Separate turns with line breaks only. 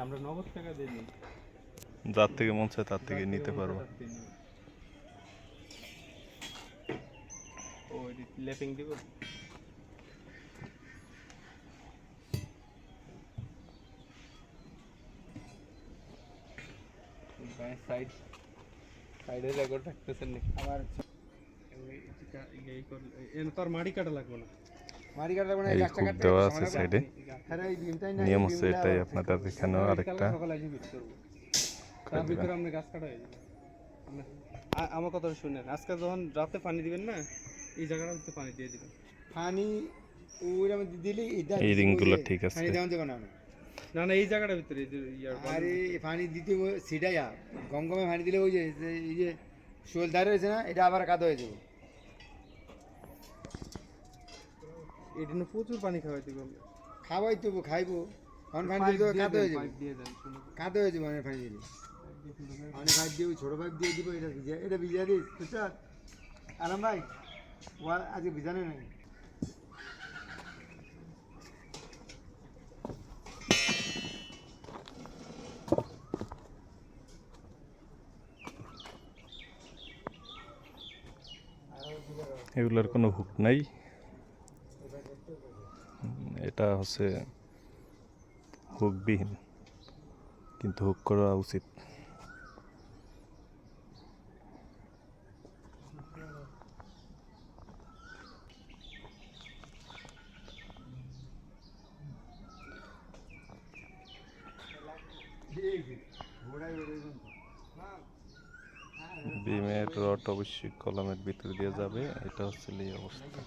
আমরা নগদ টাকা দিয়ে নিই
যার থেকে মন চায় তার থেকে নিতে পারব
লেপিং দিব সাইড সাইডে রেকর্ড রাখতেছেন নি
আবার
তোর মাটি কাটা লাগবে না
কাটতে
দেওয়া আছে সাইডে। নিয়ম হচ্ছে এটাই আপনাদের এখানেও আরেকটা।
আমার কথা শুনেন আজকে যখন রাতে পানি দিবেন না এই জায়গাটার ভিতরে পানি দিয়ে দিবেন।
পানি ওইরকম দিলি
এই রিংগুলো ঠিক আছে।
পানি দেওয়া যাবে না না।
এই জায়গাটার ভিতরে এই যে ইয়ার
আরে পানি দিতে। সিটাইয়া গম গমে পানি দিলে ওই যে এই যে শোলদার রয়েছে না এটা আবার কাদা হয়ে যাবে।
এটা না প্রচুর পানি খাওয়াই দিব
খাওয়াই তো খাইবো কারণ পানি দিলে তো কাদা হয়ে যাবে।
দিয়ে
কাদা হয়ে যাবে অনেক পানি দিলে অনেক পাইপ দিয়ে ছোটো পাইপ দিয়ে দিব এটা ভিজা এটা ভিজা দিস বুঝছ? আরাম ভাই ওয়া- আজকে ভিজানো নাই
এগুলোর কোনো হুক নাই। এটা হচ্ছে হুকবিহীন, কিন্তু হুক করা উচিত। বিমের রড অবশ্যই কলমের ভিতর দিয়ে যাবে, এটা হচ্ছে এই অবস্থা।